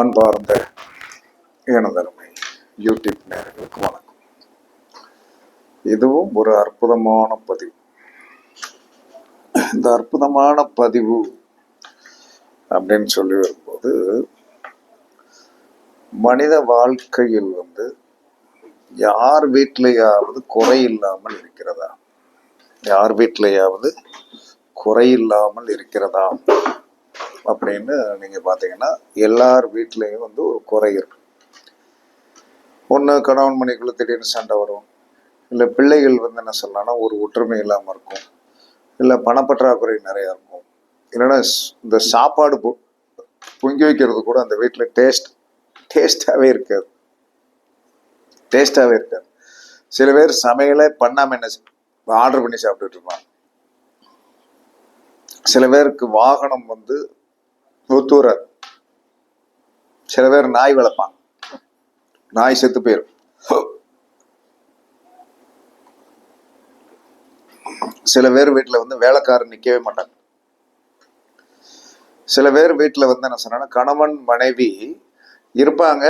அன்பார்ந்த எனதருமை யூடியூப் நேரங்களுக்கு வணக்கம். இதுவும் ஒரு அற்புதமான பதிவு. இந்த அற்புதமான பதிவு அப்படின்னு சொல்லி வரும்போது மனித வாழ்க்கையில் வந்து யார் வீட்டிலேயாவது குறை இல்லாமல் இருக்கிறதா? யார் வீட்டிலேயாவது குறை இல்லாமல் இருக்கிறதா? அப்படின்னு நீங்கள் பார்த்தீங்கன்னா எல்லார் வீட்லேயும் வந்து ஒரு குறை இருக்கும் ஒன்று கணவன் மணிக்குள்ளே திடீர்னு சண்டை வரும். இல்லை பிள்ளைகள் வந்து என்ன சொல்லலாம்னா ஒரு ஒற்றுமை இல்லாமல் இருக்கும். இல்லை பணப்பற்றாக்குறை நிறையா இருக்கும். இல்லைன்னா இந்த சாப்பாடு பொ- பொங்கி வைக்கிறது கூட அந்த வீட்டில் டேஸ்ட் டேஸ்டாகவே இருக்காது. டேஸ்டாகவே இருக்காது. சில பேர் சமையலே பண்ணாமல் என்ன ஆர்டர் பண்ணி சாப்பிட்டுட்டு இருப்பாங்க. சில பேருக்கு வாகனம் வந்து ஒத்துறாது சில பேர் நாய் வளர்ப்பாங்க. நாய் செத்து போயிடும் சில பேர் வீட்டில் வந்து வேலைக்காரன் நிற்கவே மாட்டாங்க சில பேர் வீட்டில் வந்து என்ன சொன்னா கணவன் மனைவி இருப்பாங்க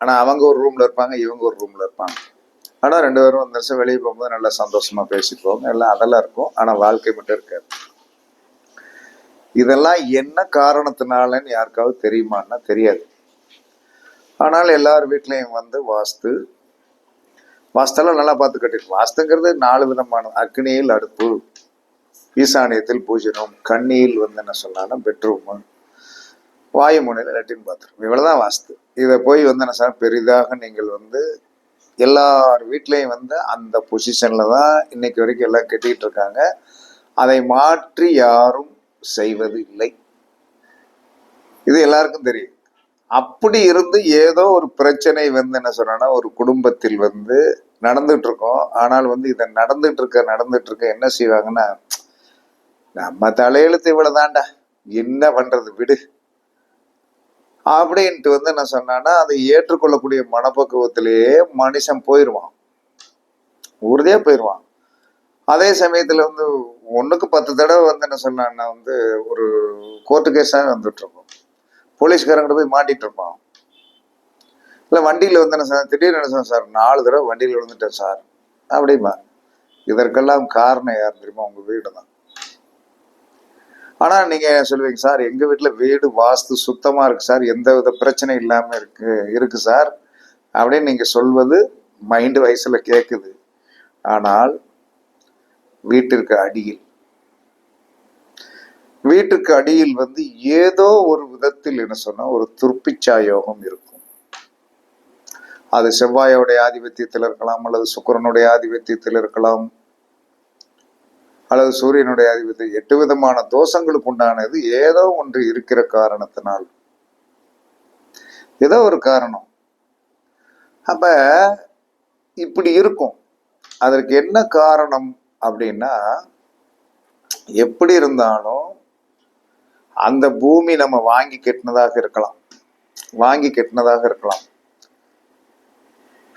ஆனால் அவங்க ஒரு ரூமில் இருப்பாங்க இவங்க ஒரு ரூமில் இருப்பாங்க. ஆனால் ரெண்டு பேரும் வந்து வெளியே போகும்போது நல்லா சந்தோஷமா போவாங்க எல்லாம் அதெல்லாம் இருக்கும். ஆனால் வாழ்க்கை மட்டும் இருக்காது. இதெல்லாம் என்ன காரணத்தினாலன்னு யாருக்காவது தெரியுமான்னா தெரியாது. ஆனால் எல்லார் வீட்லேயும் வந்து வாஸ்து வாஸ்தெல்லாம் நல்லா பார்த்து கட்டிருக்கு வாஸ்துங்கிறது நாலு விதமான அக்னியில் அடுப்பு ஈசானியத்தில் பூஜனம் கண்ணியில் வந்து என்ன சொன்னாங்கன்னா பெட்ரூமு வாயுமுனையில் லெட்டின் பாத்ரூம். இவ்வளோதான் வாஸ்து. இதை போய் வந்து என்ன சார் பெரிதாக நீங்கள் வந்து எல்லார் வீட்லேயும் வந்து அந்த பொசிஷனில் தான் இன்னைக்கு வரைக்கும் எல்லாம் கட்டிக்கிட்டு இருக்காங்க. அதை மாற்றி யாரும் செய்வது இல்லை இது எல்லாருக்கும் தெரியும். அப்படி இருந்து ஏதோ ஒரு பிரச்சனை வந்து என்ன சொன்னா ஒரு குடும்பத்தில் வந்து நடந்துட்டு இருக்கோம் ஆனால் வந்து இதை நடந்துட்டு இருக்க நடந்துட்டு இருக்க என்ன செய்வாங்கன்னா நம்ம தலையெழுத்து இவ்வளவுதான்டா என்ன பண்றது விடு. அப்படின்ட்டு வந்து என்ன சொன்னான்னா அதை ஏற்றுக்கொள்ளக்கூடிய மனப்பக்குவத்திலேயே மனுஷன் போயிடுவான் உறுதியா போயிடுவான் அதே சமயத்துல வந்து ஒன்றுக்கு பத்து தடவை வந்து என்ன சொன்னான்னா வந்து ஒரு கோர்ட்டு கேஸாக வந்துட்டுருக்கோம். போலீஸ்காரங்கிட்ட போய் மாட்டிகிட்டு இருப்பான் இல்லை வண்டியில் வந்து என்ன சார் திடீர்னு என்ன சொன்னேன் சார் நாலு தடவை வண்டியில் விழுந்துட்டேன் சார். அப்படிமா இதற்கெல்லாம் காரணம் யார் தெரியுமா? உங்கள் வீடு தான் ஆனால் நீங்கள் சொல்லுவீங்க சார் எங்கள் வீட்டில் வீடு வாஸ்து சுத்தமாக இருக்குது சார். எந்த வித பிரச்சனை இல்லாமல் இருக்கு இருக்குது சார். அப்படின்னு நீங்கள் சொல்வது மைண்டு வயசில் கேட்குது ஆனால் வீட்டிற்கு அடியில். வீட்டுக்கு அடியில் வந்து ஏதோ ஒரு விதத்தில் என்ன சொன்னா ஒரு துர்ப்பிச்சா யோகம் இருக்கும். அது செவ்வாயோடைய ஆதிபத்தியத்தில் இருக்கலாம் அல்லது சுக்கிரனுடைய ஆதிபத்தியத்தில் இருக்கலாம் அல்லது சூரியனுடைய ஆதிபத்தியம் எட்டு விதமான தோஷங்களுக்கு உண்டானது ஏதோ ஒன்று இருக்கிற காரணத்தினால். ஏதோ ஒரு காரணம். அப்ப இப்படி இருக்கும். அதற்கு என்ன காரணம்? அப்படின்னா எப்படி இருந்தாலும் அந்த பூமி நம்ம வாங்கி கட்டினதாக இருக்கலாம். வாங்கி கெட்டினதாக இருக்கலாம்.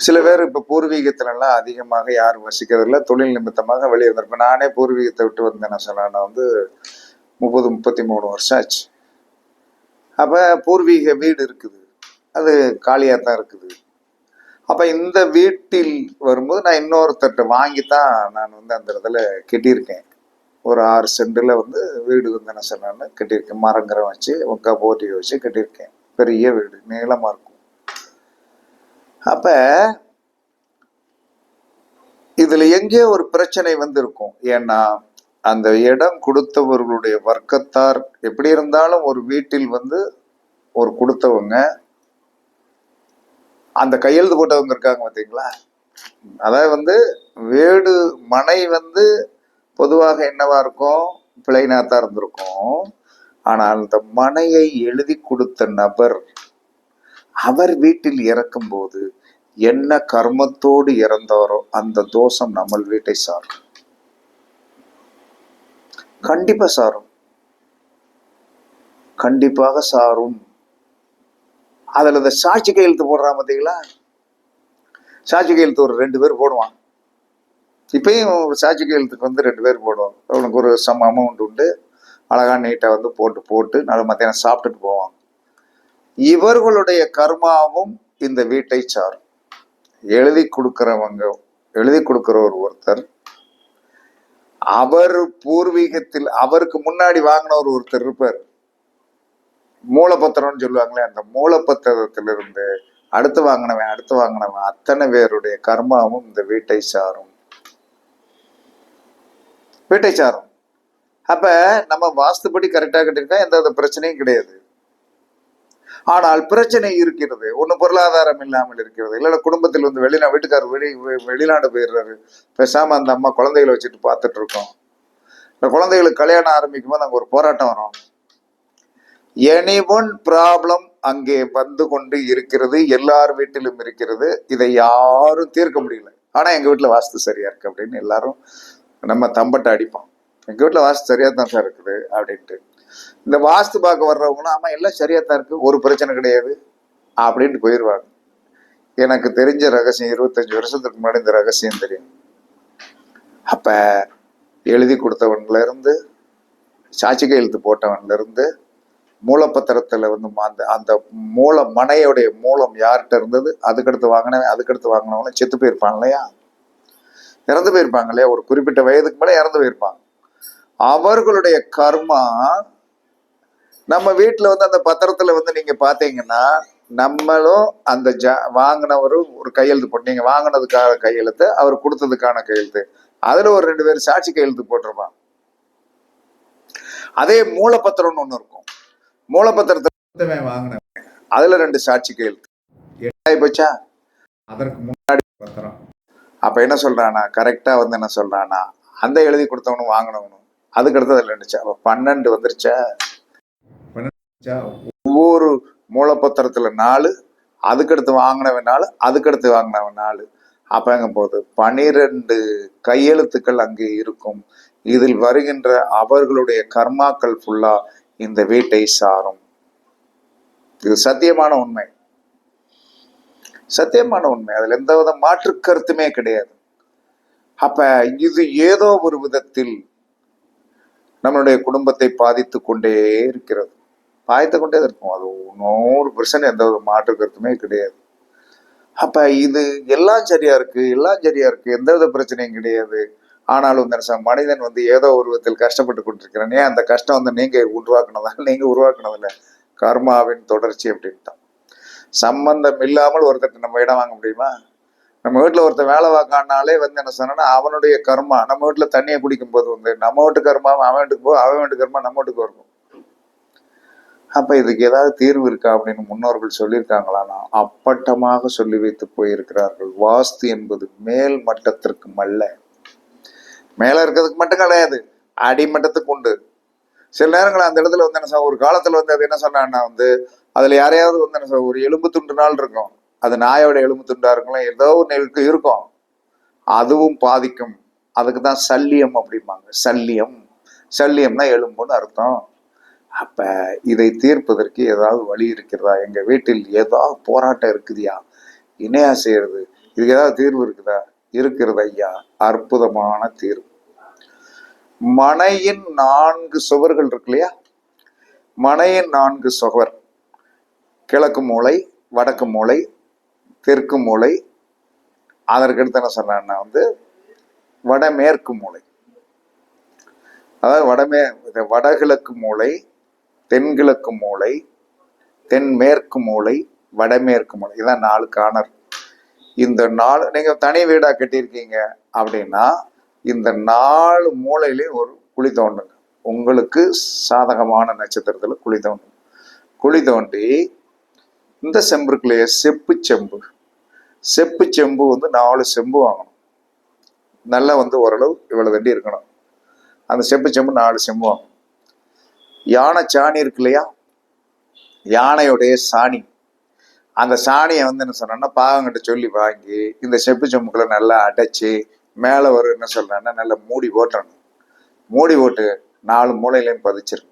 சில பேர் இப்போ பூர்வீகத்துல எல்லாம் அதிகமாக யாரும் வசிக்கிறதில்ல தொழில் நிமித்தமாக வெளியே வந்திருப்பேன் நானே பூர்வீகத்தை விட்டு வந்தேன் நான் நான் வந்து முப்பது முப்பத்தி மூணு வருஷம் ஆச்சு. அப்ப பூர்வீக வீடு இருக்குது. அது காலியாக தான் இருக்குது. அப்போ இந்த வீட்டில் வரும்போது நான் இன்னொருத்தர்கிட்ட வாங்கித்தான் நான் வந்து அந்த இடத்துல கட்டியிருக்கேன். ஒரு ஆறு சென்டில் வந்து வீடு வந்து என்ன சொன்னேன்னு கட்டியிருக்கேன். மரங்கரம் வச்சு ஒக்கா போட்டி வச்சு கட்டியிருக்கேன். பெரிய வீடு நீளமாக இருக்கும். அப்போ இதில் எங்கேயோ ஒரு பிரச்சனை வந்து இருக்கும் ஏன்னா அந்த இடம் கொடுத்தவர்களுடைய வர்க்கத்தார் எப்படி இருந்தாலும் ஒரு வீட்டில் வந்து ஒரு கொடுத்தவங்க அந்த கையெழுத்து போட்டவங்க இருக்காங்க பார்த்தீங்களா? அதாவது வந்து வீடு மனை வந்து பொதுவாக என்னவா இருக்கும்? பிளைனா தான் இருந்திருக்கும். ஆனால் அந்த மனையை எழுதி கொடுத்த நபர் அவர் வீட்டில் இறக்கும்போது என்ன கர்மத்தோடு இறந்தாரோ அந்த தோஷம் நம்ம வீட்டை சாரும். கண்டிப்பா சாரும். கண்டிப்பாக சாரும். அதில் இந்த சாட்சி கையெழுத்து போடுறான் பார்த்தீங்களா சாட்சி கையெழுத்து ஒரு ரெண்டு பேர் போடுவான். இப்பயும் சாட்சி கையெழுத்துக்கு வந்து ரெண்டு பேர் போடுவாங்க. அவனுக்கு ஒரு சம் அமௌண்ட் உண்டு. அழகாக நீட்டாக வந்து போட்டு போட்டு நல்ல மத்தியானம் சாப்பிட்டுட்டு போவாங்க. இவர்களுடைய கர்மாவும் இந்த வீட்டை சாரும். எழுதி கொடுக்குறவங்க எழுதி கொடுக்கிறவர் ஒருத்தர். அவர் பூர்வீகத்தில் அவருக்கு முன்னாடி வாங்கினவர் ஒருத்தர் இருப்பார். மூலப்பத்திரம்னு சொல்லுவாங்களே அந்த மூலப்பத்திரத்திலிருந்து அடுத்து வாங்கினவன் அடுத்து வாங்கினவன் அத்தனை பேருடைய கர்மாவும் இந்த வீட்டை சாரும். வீட்டை சாரும். அப்ப நம்ம வாஸ்துப்படி கரெக்டா கட்டிருக்கா எந்த வித பிரச்சனையும் கிடையாது. ஆனால் பிரச்சனை இருக்கிறது ஒண்ணு பொருளாதாரம் இல்லாமல் இருக்கிறது. இல்லைன்னா குடும்பத்தில் வந்து வெளிநா வீட்டுக்காரர் வெளி வெளிநாடு போயிடுறாரு. பேசாம அந்த அம்மா குழந்தைகளை வச்சுட்டு பார்த்துட்டு இருக்கோம். இந்த குழந்தைகளுக்கு கல்யாணம் ஆரம்பிக்கும் போது ஒரு போராட்டம் வரும். எனி ஒன் ப்ராப்ளம் அங்கே வந்து கொண்டு இருக்கிறது எல்லார் வீட்டிலும் இருக்கிறது இதை யாரும் தீர்க்க முடியல. ஆனா எங்க வீட்டுல வாஸ்து சரியா இருக்கு அப்படின்னு எல்லாரும் நம்ம தம்பட்டை அடிப்போம். எங்க வீட்டுல வாஸ்து சரியா தான் சார் இருக்குது அப்படின்ட்டு. இந்த வாஸ்து பார்க்க வர்றவங்களும் ஆமா எல்லாம் சரியா தான் இருக்கு ஒரு பிரச்சனை கிடையாது அப்படின்ட்டு போயிடுவாங்க எனக்கு தெரிஞ்ச ரகசியம் இருபத்தஞ்சு வருஷத்துக்கு முன்னாடி இந்த ரகசியம் தெரியும். அப்ப எழுதி கொடுத்தவன்ல இருந்து சாட்சி கையெழுத்து போட்டவன்ல இருந்து மூலப்பத்திரத்தில் வந்து அந்த அந்த மூல மனையோடைய மூலம் யார்கிட்ட இருந்தது? அதுக்கடுத்து வாங்கினவன் அதுக்கடுத்து வாங்கினவங்களும் செத்து போயிருப்பாங்க இல்லையா? இறந்து போயிருப்பாங்க இல்லையா? ஒரு குறிப்பிட்ட வயதுக்கு மேலே இறந்து போயிருப்பாங்க. அவர்களுடைய கர்மா நம்ம வீட்டில் வந்து அந்த பத்திரத்தில் வந்து நீங்கள் பார்த்தீங்கன்னா நம்மளும் அந்த ஜ வாங்கினவரும் ஒரு கையெழுத்து போட்டு நீங்கள் வாங்கினதுக்கான கையெழுத்து அவர் கொடுத்ததுக்கான கையெழுத்து. அதில் ஒரு ரெண்டு பேர் சாட்சி கையெழுத்து போட்டிருப்பான் அதே மூலப்பத்திரம்னு ஒன்று இருக்கும். மூலப்பத்திரத்தை வாங்கினவன் அதுல ரெண்டு சாட்சி கையெழுத்து எட்டாயி போச்சா? அதற்கு முன்னாடி பத்திரம். அப்ப என்ன சொல்றானா கரெக்டா வந்து என்ன சொல்றானா அந்த எழுதி கொடுத்தவனும் வாங்கினவனும் அதுக்கு அடுத்தது இருந்துச்சு அப்ப பன்னெண்டு வந்துருச்சா? ஒவ்வொரு மூலப்பத்திரத்துல நாலு அதுக்கடுத்து வாங்கினவன் நாலு அதுக்கடுத்து வாங்கினவன் நாலு. அப்பங்க போது பனிரெண்டு கையெழுத்துக்கள் அங்கே இருக்கும். இதில் வருகின்ற அவர்களுடைய கர்மாக்கள் ஃபுல்லா இந்த வீட்டை சாரும். இது சத்தியமான உண்மை. சத்தியமான உண்மை. அதுல எந்த வித மாற்று கருத்துமே கிடையாது. அப்ப இது ஏதோ ஒரு விதத்தில் நம்மளுடைய குடும்பத்தை பாதித்து கொண்டே இருக்கிறது. பாதித்து கொண்டே இருக்கும். அது நூறு பெர்சன்ட் எந்த ஒரு மாற்று கருத்துமே கிடையாது. அப்ப இது எல்லாம் சரியா இருக்கு எல்லாம் சரியா இருக்கு எந்த வித பிரச்சனையும் கிடையாது. ஆனாலும் இந்த மனிதன் வந்து ஏதோ உருவத்தில் கஷ்டப்பட்டு கொண்டிருக்கிறனே. அந்த கஷ்டம் வந்து நீங்க உருவாக்குனதா நீங்க உருவாக்குனதில்ல? கர்மாவின் தொடர்ச்சி அப்படின்ட்டான். சம்பந்தம் இல்லாமல் ஒருத்தர் நம்ம இடம் வாங்க முடியுமா? நம்ம வீட்டில் ஒருத்தன் வேலை பார்க்கானாலே வந்து என்ன சொன்னா அவனுடைய கர்மா நம்ம வீட்டில் தண்ணியை குடிக்கும் போது வந்து நம்ம வீட்டு கர்மா அவன் வீட்டுக்கு போ அவன் வீட்டு கர்மா நம்ம வீட்டுக்கு இருக்கும் அப்போ இதுக்கு ஏதாவது தீர்வு இருக்கா அப்படின்னு முன்னோர்கள் சொல்லியிருக்காங்களான்னா அப்பட்டமாக சொல்லி வைத்து போயிருக்கிறார்கள். வாஸ்து என்பது மேல் மட்டத்திற்கு மல்ல மேலே இருக்கிறதுக்கு மட்டும் கிடையாது. அடிமட்டத்துக்கு உண்டு. சில நேரங்கள் அந்த இடத்துல வந்து என்ன சொ- ஒரு காலத்தில் வந்து அது என்ன சொன்னான்னா வந்து அதில் யாரையாவது வந்து என்ன சார் ஒரு எலும்பு துண்டு நாள் இருக்கும். அது நாயோட எலும்பு துண்டாக இருக்கலாம் ஏதோ ஒன்று இருக்கும். அதுவும் பாதிக்கும். அதுக்கு தான் சல்லியம் அப்படிம்பாங்க. சல்லியம். சல்லியம்னா எலும்புன்னு அர்த்தம். அப்போ இதை தீர்ப்பதற்கு ஏதாவது வழி இருக்கிறதா? எங்கள் வீட்டில் ஏதாவது போராட்டம் இருக்குதியா? இணையா செய்யறது. இதுக்கு ஏதாவது தீர்வு இருக்குதா? இருக்கிறது ஐயா அற்புதமான தீர்வு. மனையின் நான்கு சுவர்கள் இருக்கு இல்லையா? மனையின் நான்கு சுவர். கிழக்கு மூலை வடக்கு மூலை தெற்கு மூலை. அதற்கடுத்து என்ன சொன்னான்னா வந்து வடமேற்கு மூலை. அதாவது வடமே வடகிழக்கு மூலை தென்கிழக்கு மூலை தென்மேற்கு மூலை வடமேற்கு மூலை. இதான் நாலு காணர். இந்த நாலு நீங்க தனி வீடா கட்டியிருக்கீங்க அப்படின்னா இந்த நாலு மூலையிலையும் ஒரு குழி தோண்டுங்க. உங்களுக்கு சாதகமான நட்சத்திரத்துல குழி தோண்டும். குழி தோண்டி இந்த செம்பு செப்பு செம்பு. செப்பு செம்பு வந்து நாலு செம்பு வாங்கணும். நல்லா வந்து ஓரளவு இவ்வளவு தண்டி இருக்கணும். அந்த செப்பு செம்பு நாலு செம்பு வாங்கணும். யானை சாணி இருக்கு இல்லையா? யானையுடைய சாணி. அந்த சாணியை வந்து என்ன சொன்னோன்னா பாவங்கிட்ட சொல்லி வாங்கி இந்த செப்பு செம்புக்குள்ள நல்லா அடைச்சி மேலே ஒரு என்ன சொல்றேன்னா நல்லா மூடி ஓட்டணும். மூடி ஓட்டு நாலு மூலையிலையும் பதிச்சிருங்க.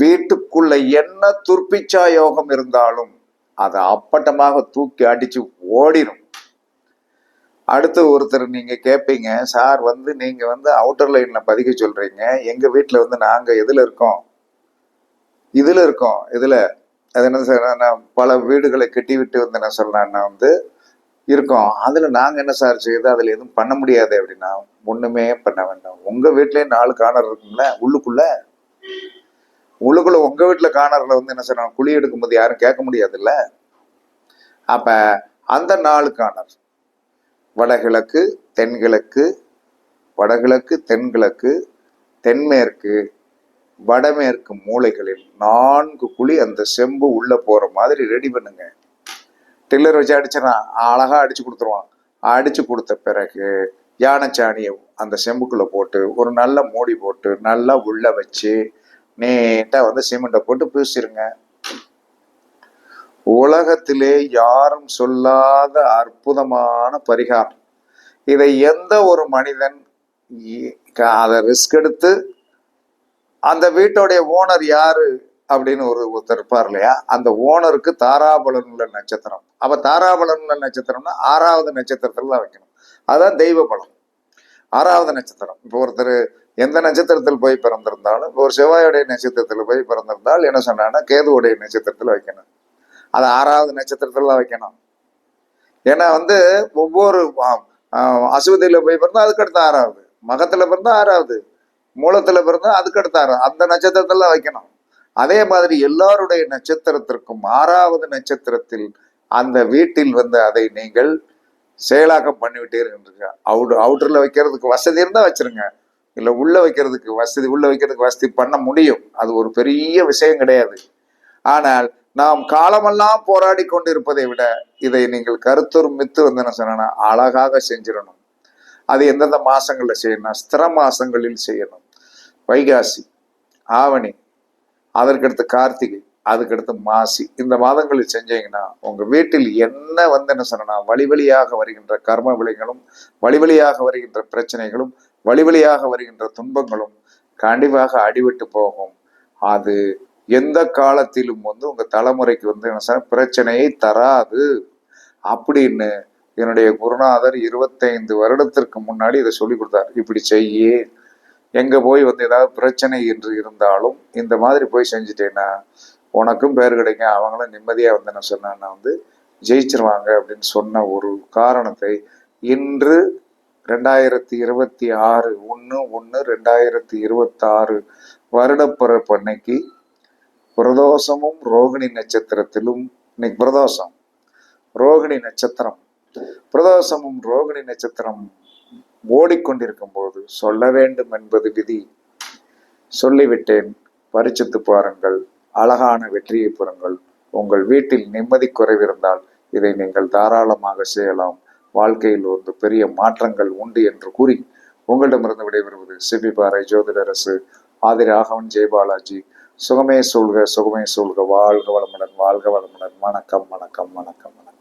வீட்டுக்குள்ள என்ன துர்ப்பிச்சா யோகம் இருந்தாலும் அதை அப்பட்டமாக தூக்கி அடிச்சு ஓடிடும் அடுத்து ஒருத்தர் நீங்க கேட்பீங்க சார் வந்து நீங்க வந்து அவுட்டர் லைன்ல பதிக்க சொல்றீங்க. எங்க வீட்டுல வந்து நாங்க எதுல இருக்கோம்? இதுல இருக்கோம். இதுல அது என்ன சார் நான் பல வீடுகளை கட்டிவிட்டு வந்து என்ன சொல்கிறேன்னா வந்து இருக்கோம். அதில் நாங்கள் என்ன சார் செய்யுது அதில் எதுவும் பண்ண முடியாது அப்படின்னா ஒன்றுமே பண்ண வேண்டாம். உங்கள் வீட்லயே நாலு கார்னர் இருக்கும்ல உள்ளுக்குள்ளே? உள்ளுக்குள்ளே உங்கள் வீட்டில் கார்னர்ல வந்து என்ன சொல்றாங்க குழி எடுக்கும்போது யாரும் கேட்க முடியாதுல்ல? அப்போ அந்த நாலு கார்னர் வடகிழக்கு தென்கிழக்கு வடகிழக்கு தென்கிழக்கு தென்மேற்கு வடமேற்கு மூலைகளில் நான்கு குழி அந்த செம்பு உள்ளே போகிற மாதிரி ரெடி பண்ணுங்க. டில்லர் வச்சு அடிச்சிடறான் அழகாக அடித்து கொடுத்துருவான். அடித்து கொடுத்த பிறகு யானைச்சாணியை அந்த செம்புக்குள்ளே போட்டு ஒரு நல்ல மூடி போட்டு நல்லா உள்ளே வச்சு நீட்டாக வந்து சிமெண்ட்டை போட்டு பூசிடுங்க உலகத்திலே யாரும் சொல்லாத அற்புதமான பரிகாரம். இதை எந்த ஒரு மனிதன் அதை ரிஸ்க் எடுத்து அந்த வீட்டோடைய ஓனர் யாரு அப்படின்னு ஒரு ஒருத்தர் இருப்பார் இல்லையா? அந்த ஓனருக்கு தாராபலன் உள்ள நட்சத்திரம். அப்ப தாராபலன் உள்ள நட்சத்திரம்னா ஆறாவது நட்சத்திரத்துல தான் வைக்கணும். அதுதான் தெய்வ பலம் ஆறாவது நட்சத்திரம். இப்போ ஒருத்தர் எந்த நட்சத்திரத்தில் போய் பிறந்திருந்தாலும் இப்போ ஒரு செவ்வாயுடைய நட்சத்திரத்தில் போய் பிறந்திருந்தால் என்ன சொன்னான்னா கேதுவுடைய நட்சத்திரத்தில் வைக்கணும். அது ஆறாவது நட்சத்திரத்தில் தான் வைக்கணும். ஏன்னா வந்து ஒவ்வொரு ஆ- போய் பிறந்தால் அதுக்கடுத்து ஆறாவது. மகத்தில் பிறந்தால் ஆறாவது. மூலத்துல பிறந்தா அதுக்கு அந்த நட்சத்திரத்தெல்லாம் வைக்கணும். அதே மாதிரி எல்லாருடைய நட்சத்திரத்திற்கும் ஆறாவது நட்சத்திரத்தில் அந்த வீட்டில் வந்து அதை நீங்கள் செயலாக்கம் பண்ணிவிட்டீர்கள் அவுட் அவுட்டர்ல வைக்கிறதுக்கு வசதி இருந்தா வச்சிருங்க. இல்ல உள்ள வைக்கிறதுக்கு வசதி உள்ள வைக்கிறதுக்கு வசதி பண்ண முடியும். அது ஒரு பெரிய விஷயம் கிடையாது. ஆனால் நாம் காலமெல்லாம் போராடி கொண்டிருப்பதை விட இதை நீங்கள் கருத்துருமித்து வந்து என்ன சொன்னா அழகாக செஞ்சிடணும். அது எந்தெந்த மாசங்கள்ல செய்யணும் ஸ்திர மாசங்களில் செய்யணும். வைகாசி ஆவணி அதற்கடுத்து கார்த்திகை அதுக்கடுத்து மாசி. இந்த மாதங்களில் செஞ்சீங்கன்னா உங்க வீட்டில் என்ன வந்து என்ன சொன்னா வழி வழியாக வருகின்ற கர்ம விளைகளும் வழி வழியாக வருகின்ற பிரச்சனைகளும் வழி வழியாக வருகின்ற துன்பங்களும் கண்டிப்பாக அடிவிட்டு போகும். அது எந்த காலத்திலும் வந்து உங்க தலைமுறைக்கு வந்து என்ன சொன்னா பிரச்சனையை தராது. அப்படின்னு என்னுடைய குருநாதர் இருபத்தைந்து வருடத்திற்கு முன்னாடி இதை சொல்லி கொடுத்தார். இப்படி செய்யி எங்க போய் வந்து ஏதாவது பிரச்சனை என்று இருந்தாலும் இந்த மாதிரி போய் செஞ்சுட்டேன்னா உனக்கும் பேர் கிடைக்கும் அவங்களும் நிம்மதியா வந்து என்ன சொன்னா வந்து ஜெயிச்சிருவாங்க அப்படின்னு சொன்ன ஒரு காரணத்தை இன்று ரெண்டாயிரத்தி இருபத்தி ஆறு ஒன்று ஒன்று ரெண்டாயிரத்தி இருபத்தாறு வருடப்பிறப்பு அன்னைக்கு பிரதோஷமும் ரோகிணி நட்சத்திரத்திலும் இன்னைக்கு பிரதோஷம் ரோகிணி நட்சத்திரம் பிரதோஷமும் ரோகிணி நட்சத்திரம் ஓடிக்கொண்டிருக்கும் போது சொல்ல வேண்டும் என்பது விதி. சொல்லிவிட்டேன். பரிச்சித்து பாருங்கள். அழகான வெற்றியை பெறுங்கள். உங்கள் வீட்டில் நிம்மதி குறைவிருந்தால் இதை நீங்கள் தாராளமாக செய்யலாம். வாழ்க்கையில் ஒரு பெரிய மாற்றங்கள் உண்டு என்று கூறி உங்களிடமிருந்து விடைபெறுவது சிபி பாறை ஜோதிடரசு ஆதி ராகவன் ஜெயபாலாஜி. சுகமே சூழ்க சுகமே சூழ்க. வாழ்க வளமுடன் வாழ்க வளமுடன். வணக்கம் வணக்கம் வணக்கம் வணக்கம்.